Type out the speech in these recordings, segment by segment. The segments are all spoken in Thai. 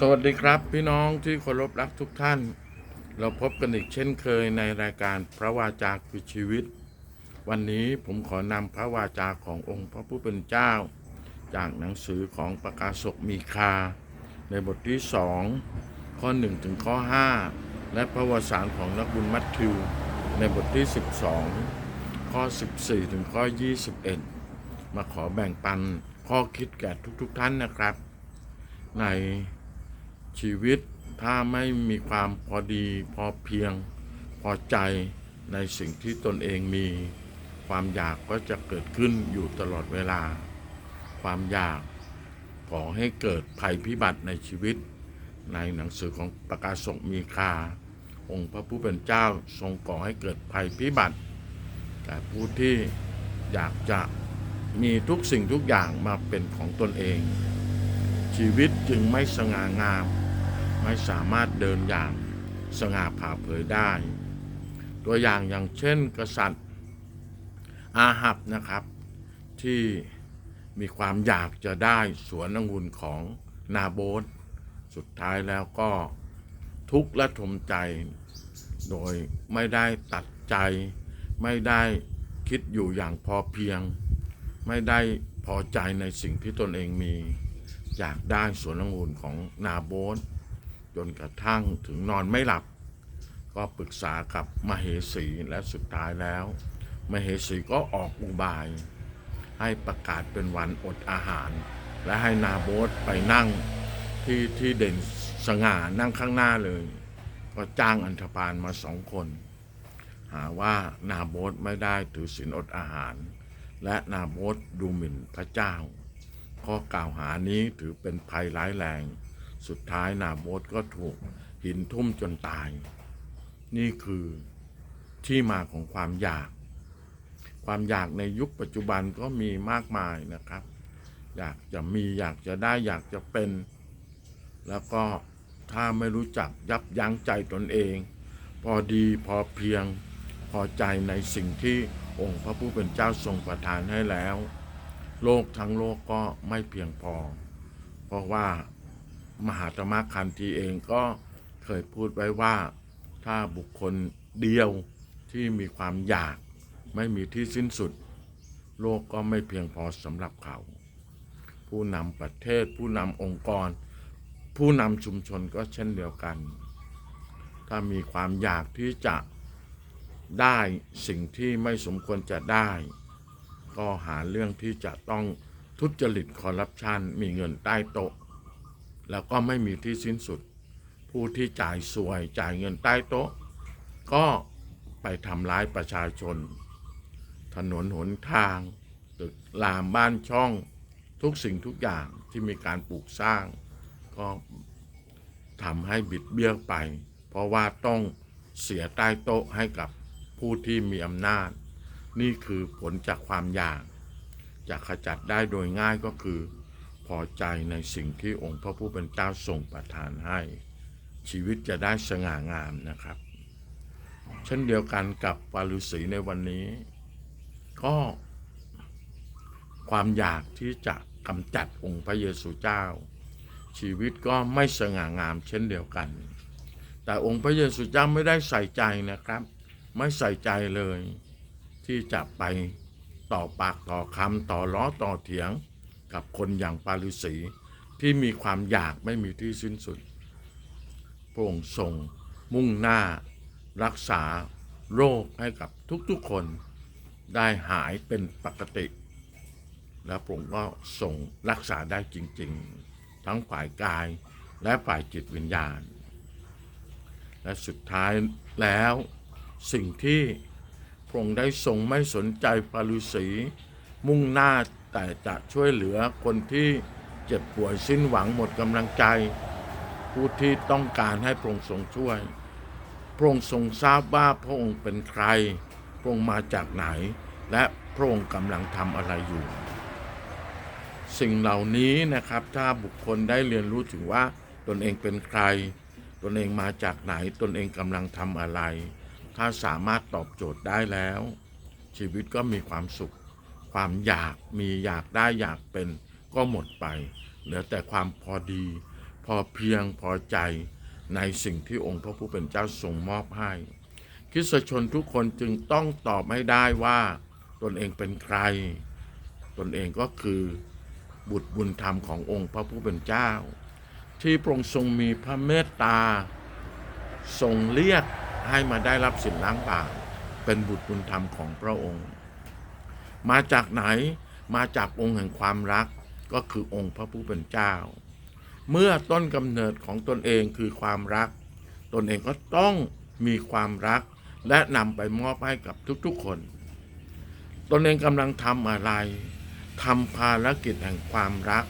สวัสดีครับพี่น้องที่เคารพรักทุกท่าน เราพบกันอีกเช่นเคยในรายการพระวาจาคือชีวิต วันนี้ผมขอนำพระวาจาขององค์พระผู้เป็นเจ้า จากหนังสือของประกาศกมีคา ในบทที่สองข้อ1ถึงข้อ 5 และพระวสารของนักบุญมัทธิว ในบทที่ 12 ข้อ 14 ถึงข้อ 21 มาขอแบ่งปันข้อคิดแก่ทุกๆทท่านนะครับ ใน ชีวิตถ้าไม่มีความพอดีพอเพียงพอใจในสิ่งที่ตนเองมี ความอยากก็จะเกิดขึ้นอยู่ตลอดเวลา ความอยากก่อให้เกิดภัยพิบัติในชีวิต ในหนังสือของประกาศกมีคา องค์พระผู้เป็นเจ้าทรงก่อให้เกิดภัยพิบัติแก่ผู้ที่อยากจะมีทุกสิ่งทุกอย่างมาเป็นของตนเอง ชีวิตจึงไม่สง่างาม ไม่สามารถเดินอย่างสง่าผ่าเผยได้ ตัวอย่างอย่างเช่นกษัตริย์อาหับนะครับ ที่มีความอยากจะได้สวนองุ่นของนาโบตสุดท้ายแล้วก็ทุกข์และทมใจ โดยไม่ได้ตัดใจ ไม่ได้คิดอยู่อย่างพอเพียง ไม่ได้พอใจในสิ่งที่ตนเองมี อยากได้สวนองุ่นของนาโบต จนกระทั่งถึงนอนไม่หลับ ก็ปรึกษากับมเหสีและสุดท้ายแล้ว มเหสีก็ออกอุบาย ให้ประกาศเป็นวันอดอาหาร และให้นาโบตไปนั่งที่ที่เด่นสง่านั่งข้างหน้าเลย ก็จ้างอันธพาลมาสองคน หาว่านาโบตไม่ได้ถือศีลอดอาหาร และนาโบตดูหมิ่นพระเจ้า ข้อกล่าวหานี้ถือเป็นภัยร้ายแรง สุดท้ายนาโบตก็ถูกหินทุ่มจนตาย นี่คือที่มาของความอยาก ความอยากในยุคปัจจุบันก็มีมากมายนะครับ อยากจะมีอยากจะได้อยากจะเป็น แล้วก็ถ้าไม่รู้จักยับยั้งใจตนเอง พอดีพอเพียงพอใจในสิ่งที่องค์พระผู้เป็นเจ้าทรงประทานให้แล้ว โลกทั้งโลกก็ไม่เพียงพอ เพราะว่า มหาธรรมคันธีเองก็เคยพูดไว้ว่าถ้าบุคคลเดียวที่มีความอยาก ไม่มีที่สิ้นสุด โลกก็ไม่เพียงพอสำหรับเขา ผู้นำประเทศ ผู้นำองค์กร ผู้นำชุมชนก็เช่นเดียวกัน ถ้ามีความอยากที่จะได้สิ่งที่ไม่สมควรจะได้ ก็หาเรื่องที่จะต้องทุจริตคอร์รัปชันมีเงินใต้โต๊ะ แล้วก็ไม่มีที่สิ้นสุด ผู้ที่จ่ายสวยจ่ายเงินใต้โต๊ะ ก็ไปทำร้ายประชาชน ถนนหนทางตึกรามบ้านช่องทุกสิ่งทุกอย่างที่มีการปลูกสร้าง ก็ทำให้บิดเบี้ยวไป เพราะว่าต้องเสียใต้โต๊ะให้กับผู้ที่มีอำนาจ นี่คือผลจากความอยากจะขจัดได้โดยง่ายก็คือ พอใจในสิ่งที่องค์พระผู้เป็นเจ้าทรงประทานให้ ชีวิตจะได้สง่างามนะครับเช่นเดียวกันกับวาลุสีในวันนี้ ก็ความอยากที่จะกำจัดองค์พระเยซูเจ้า ชีวิตก็ไม่สง่างามเช่นเดียวกัน แต่องค์พระเยซูเจ้าไม่ได้ใส่ใจนะครับ ไม่ใส่ใจเลย ที่จะไปต่อปากต่อคำต่อล้อต่อเถียง กับคนอย่างปาลิสีที่มีความอยากไม่มีที่สิ้นสุด พระองค์ทรงมุ่งหน้ารักษาโรคให้กับทุกๆคนได้หายเป็นปกติ แล้วพระองค์ก็ส่งรักษาได้จริงๆ ทั้งฝ่ายกายและฝ่ายจิตวิญญาณ และสุดท้ายแล้วสิ่งที่พระองค์ได้ทรงไม่สนใจปารุสีมุ่งหน้า แต่จะช่วยเหลือคนที่เจ็บป่วยสิ้นหวังหมดกำลังใจ ผู้ที่ต้องการให้พระองค์ทรงช่วย พระองค์ทรงทราบว่าพระองค์เป็นใคร พระองค์มาจากไหน และพระองค์กำลังทำอะไรอยู่ สิ่งเหล่านี้นะครับถ้าบุคคลได้เรียนรู้ถึงว่าตนเองเป็นใคร ตนเองมาจากไหน ตนเองกำลังทำอะไร ถ้าสามารถตอบโจทย์ได้แล้ว ชีวิตก็มีความสุข ความอยากมีอยากได้อยากเป็นก็หมดไป เหลือแต่ความพอดี พอเพียงพอใจในสิ่งที่องค์พระผู้เป็นเจ้าทรงมอบให้คริสตชนทุกคนจึงต้องตอบให้ได้ว่าตนเองเป็นใคร ตนเองก็คือบุตรบุญธรรมขององค์พระผู้เป็นเจ้า ที่พระองค์ทรงมีพระเมตตาทรงเรียกให้มาได้รับสินล้างบาปเป็นบุตรบุญธรรมของพระองค์ มาจากไหนมาจากองค์แห่งความรักก็คือองค์พระผู้เป็นเจ้า เมื่อต้นกำเนิดของตนเองคือความรัก ตนเองก็ต้องมีความรัก และนำไปมอบให้กับทุกๆคน ตนเองกำลังทำอะไรทำภารกิจแห่งความรัก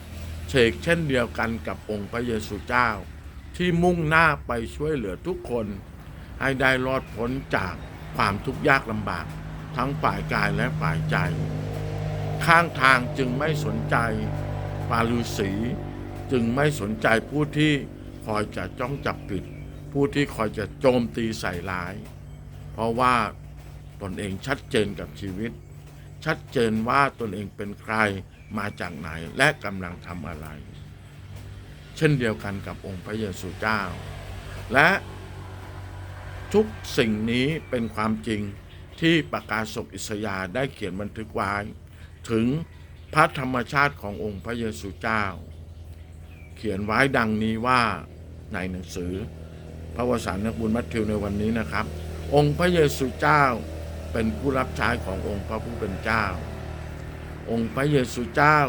เชกเช่นเดียวกันกับองค์พระเยซูเจ้า ที่มุ่งหน้าไปช่วยเหลือทุกคน ให้ได้รอดพ้นจากความทุกข์ยากลำบาก ทั้งฝ่ายกายและฝ่ายใจ ข้างทางจึงไม่สนใจปาลูสีจึงไม่สนใจผู้ที่คอยจะจ้องจับผิด ผู้ที่คอยจะโจมตีใส่ร้าย เพราะว่าตนเองชัดเจนกับชีวิต ชัดเจนว่าตนเองเป็นใครมาจากไหนและกำลังทำอะไร เช่นเดียวกันกับองค์พระเยซูเจ้า และทุกสิ่งนี้เป็นความจริง ที่ประกาศกอิสยาได้เขียนบันทึกไว้ ถึงพระธรรมชาติขององค์พระเยซูเจ้า เขียนไว้ดังนี้ว่าในหนังสือ พระวสารนักบุญมัทธิวในวันนี้นะครับ องค์พระเยซูเจ้าเป็นผู้รับใช้ขององค์พระผู้เป็นเจ้า องค์พระเยซูเจ้า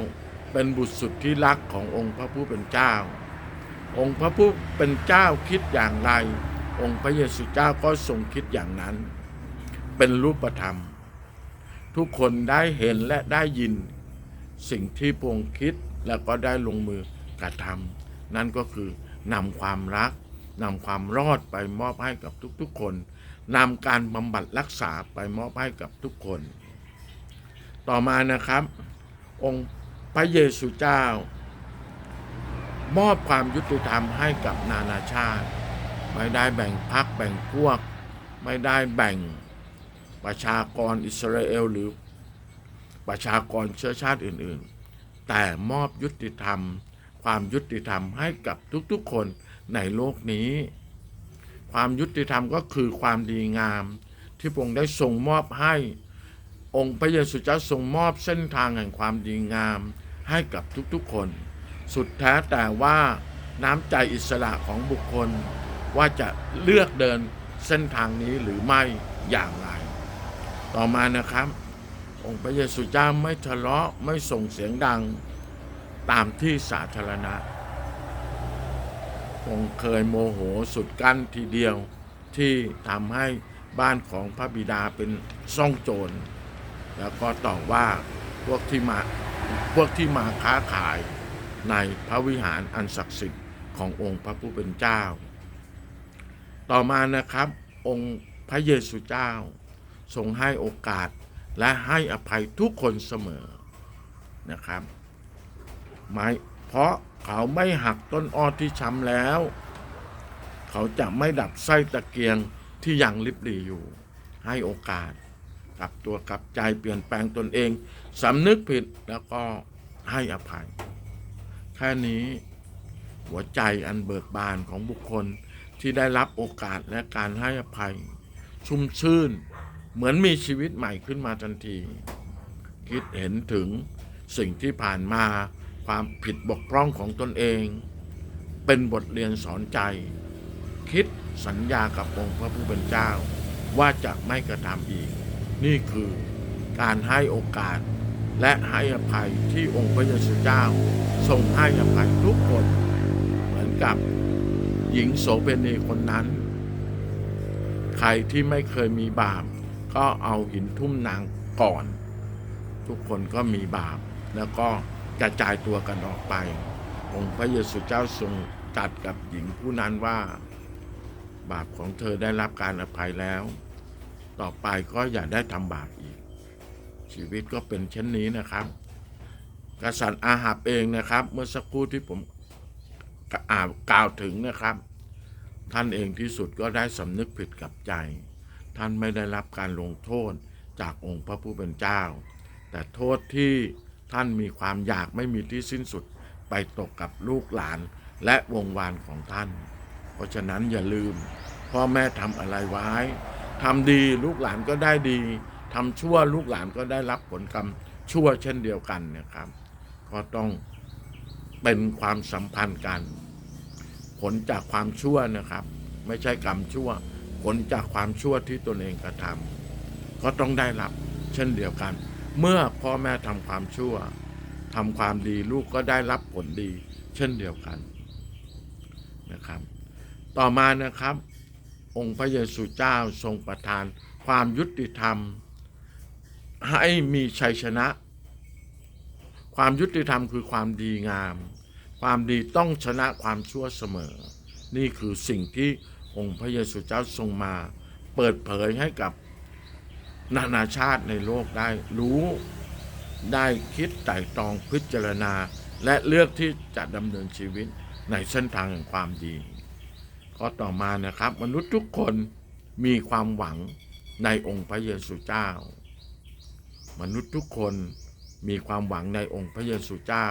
เป็นบุตรสุดที่รักขององค์พระผู้เป็นเจ้า องค์พระผู้เป็นเจ้าคิดอย่างไร องค์พระเยซูเจ้าก็ทรงคิดอย่างนั้น เป็นรูปธรรม ทุกคนได้เห็นและได้ยิน สิ่งที่พระองคิดแล้วก็ได้ลงมือกระทำนั่นก็คือนำความรักนำความรอดไปมอบให้กับทุกๆคนนำการบำบัดรักษาไปมอบให้กับทุกคน ต่อมานะครับ องค์พระเยซูเจ้า มอบความยุติธรรมให้กับนานาชาติ ไม่ได้แบ่งพรรคแบ่งพวก ไม่ได้แบ่ง ประชากรอิสราเอลหรือประชากรเชื้อชาติอื่นๆ แต่มอบยุติธรรม ความยุติธรรมให้กับทุกๆคนในโลกนี้ ความยุติธรรมก็คือความดีงาม ที่พระองค์ได้ทรงมอบให้ องค์พระเยซูเจ้าทรงมอบเส้นทางแห่งความดีงามให้กับทุกๆคน สุดแท้แต่ว่าน้ำใจอิสระของบุคคล ว่าจะเลือกเดินเส้นทางนี้หรือไม่อย่างไร ต่อมานะครับ องค์พระเยซูเจ้าไม่ทะเลาะไม่ส่งเสียงดังตามที่สาธารณะ องค์เคยโมโหสุดกั้นทีเดียวที่ทำให้บ้านของพระบิดาเป็นซ่องโจร แล้วก็ต่อว่าพวกที่มาพวกที่มาค้าขายในพระวิหารอันศักดิ์สิทธิ์ขององค์พระผู้เป็นเจ้า ต่อมานะครับองค์พระเยซูเจ้า ทรงให้โอกาสและให้อภัยทุกคนเสมอนะครับไม่เพราะเขาไม่หักต้นอ้อที่ช้ำแล้ว เขาจะไม่ดับไส้ตะเกียงที่ยังลิบหลีอยู่ ให้โอกาสกลับตัวกลับใจเปลี่ยนแปลงตนเองสำนึกผิดแล้วก็ให้อภัย แค่นี้หัวใจอันเบิกบานของบุคคลที่ได้รับโอกาสและการให้อภัย ชุ่มชื่น เหมือนมีชีวิตใหม่ขึ้นมาทันที คิดเห็นถึงสิ่งที่ผ่านมาความผิดบกพร่องของตนเอง เป็นบทเรียนสอนใจ คิดสัญญากับองค์พระผู้เป็นเจ้า ว่าจะไม่กระทำอีก นี่คือการให้โอกาสและให้อภัยที่องค์พระเยซูเจ้า ทรงให้อภัยทุกคน เหมือนกับหญิงโสเภณีคนนั้น ใครที่ไม่เคยมีบาป ก็เอาหินทุ่มนางก่อน ทุกคนก็มีบาป แล้วก็กระจายตัวกันออกไป องค์พระเยซูเจ้าทรงตัดกับหญิงผู้นั้นว่า บาปของเธอได้รับการอภัยแล้ว ต่อไปก็อย่าได้ทำบาปอีก ชีวิตก็เป็นเช่นนี้นะครับ กษัตริย์อาหับเองนะครับ เมื่อสักครู่ที่ผมกล่าวถึงนะครับ ท่านเองที่สุดก็ได้สำนึกผิดกับใจ ท่านไม่ได้รับการลงโทษจากองค์พระผู้เป็นเจ้า แต่โทษที่ท่านมีความอยากไม่มีที่สิ้นสุดไปตกกับลูกหลานและวงวานของท่าน เพราะฉะนั้นอย่าลืม พ่อแม่ทำอะไรไว้ทำดีลูกหลานก็ได้ดีทำชั่วลูกหลานก็ได้รับผลกรรมชั่วเช่นเดียวกันนะครับ ก็ต้องเป็นความสัมพันธ์กัน ผลจากความชั่วนะครับ ไม่ใช่กรรมชั่ว ผลจากความชั่วที่ตนเองกระทำก็ต้องได้รับเช่นเดียวกัน เมื่อพ่อแม่ทำความชั่วทำความดีลูกก็ได้รับผลดี เช่นเดียวกันนะครับ ต่อมานะครับ องค์พระเยซูเจ้าทรงประทาน ความยุติธรรม ให้มีชัยชนะ ความยุติธรรมคือความดีงาม ความดีต้องชนะความชั่วเสมอ นี่คือสิ่งที่ องค์พระเยซูเจ้าทรงมา เปิดเผยให้กับนานาชาติในโลกได้รู้ได้คิดไต่ตรองพิจารณา และเลือกที่จะดำเนินชีวิตในเส้นทางแห่งความดีข้อต่อมานะครับ มนุษย์ทุกคนมีความหวังในองค์พระเยซูเจ้า มนุษย์ทุกคนมีความหวังในองค์พระเยซูเจ้า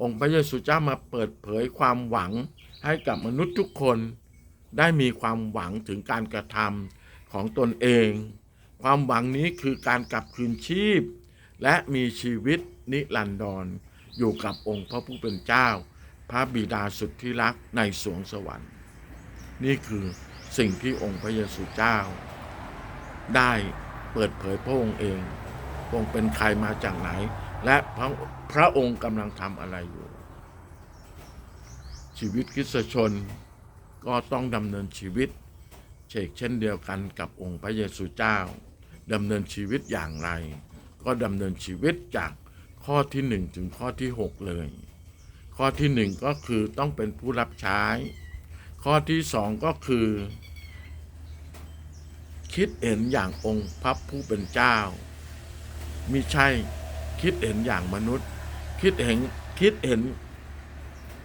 องค์พระเยซูเจ้ามาเปิดเผยความหวังให้กับมนุษย์ทุกคน ได้มีความหวังถึงการกระทำของตนเอง ความหวังนี้คือการกลับคืนชีพ และมีชีวิตนิรันดรอยู่กับองค์พระผู้เป็นเจ้า พระบิดาสุดที่รักในสวงสวรรค์ นี่คือสิ่งที่องค์พระเยซูเจ้า ได้เปิดเผยพระองค์เองพระองค์เป็นใครมาจากไหน และพระพระองค์กำลังทำอะไรอยู่ ชีวิตคริสตชน ก็ต้องดำเนินชีวิตเชกเช่นเดียวกันกับองค์พระเยซูเจ้าดำเนินชีวิตอย่างไร ก็ดำเนินชีวิตจากข้อที่หนึ่งถึงข้อที่หกเลย ข้อที่หนึ่งก็คือต้องเป็นผู้รับใช้ ข้อที่สองก็คือ คิดเห็นอย่างองค์พระผู้เป็นเจ้ามิใช่คิดเห็นอย่างมนุษย์ คิดเห็นคิดเห็น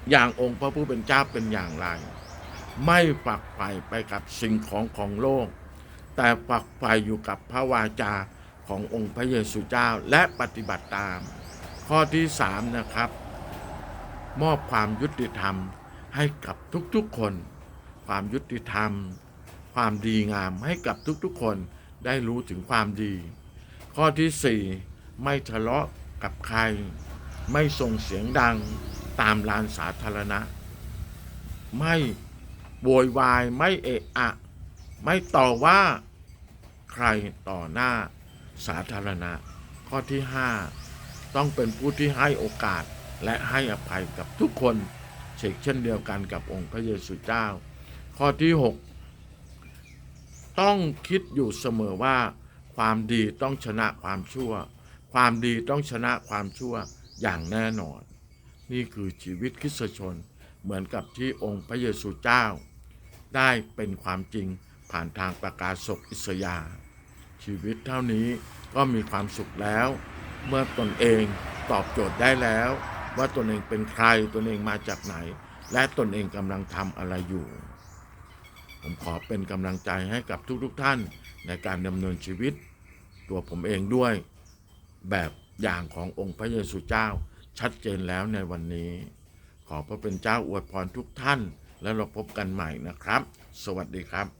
อย่างองค์พระผู้เป็นเจ้าเป็นอย่างไร ไม่ฝักใฝ่ไปกับสิ่งของของโลก แต่ฝักใฝ่อยู่กับพระวาจาขององค์พระเยซูเจ้าและปฏิบัติตาม ข้อที่สามนะครับ มอบความยุติธรรมให้กับทุกๆคน ความยุติธรรม ความดีงามให้กับทุกๆคนได้รู้ถึงความดี ข้อที่สี่ไม่ทะเลาะกับใคร ไม่ส่งเสียงดังตามลานสาธารณะ ไม่ โวยวายไม่เอะอะ ไม่ต่อว่าใครต่อหน้าสาธารณะ ข้อที่ห้าต้องเป็นผู้ที่ให้โอกาสและให้อภัยกับทุกคนเช่นเช่นเดียวกันกับองค์พระเยซูเจ้า ข้อที่หกต้องคิดอยู่เสมอว่า ความดีต้องชนะความชั่ว ความดีต้องชนะความชั่วอย่างแน่นอน นี่คือชีวิตคริสชน เหมือนกับที่องค์พระเยซูเจ้า ได้เป็นความจริงผ่านทางประกาศศกอิสยา ชีวิตเท่านี้ก็มีความสุขแล้ว เมื่อตนเองตอบโจทย์ได้แล้ว ว่าตนเองเป็นใครตนเองมาจากไหน และตนเองกำลังทำอะไรอยู่ ผมขอเป็นกำลังใจให้กับทุกๆทท่านในการดำเนินชีวิต ตัวผมเองด้วยแบบอย่างขององค์พระเยซูเจ้าชัดเจนแล้วในวันนี้ ขอพระเป็นเจ้าอวยพรทุกท่าน แล้วเราพบกันใหม่นะครับ สวัสดีครับ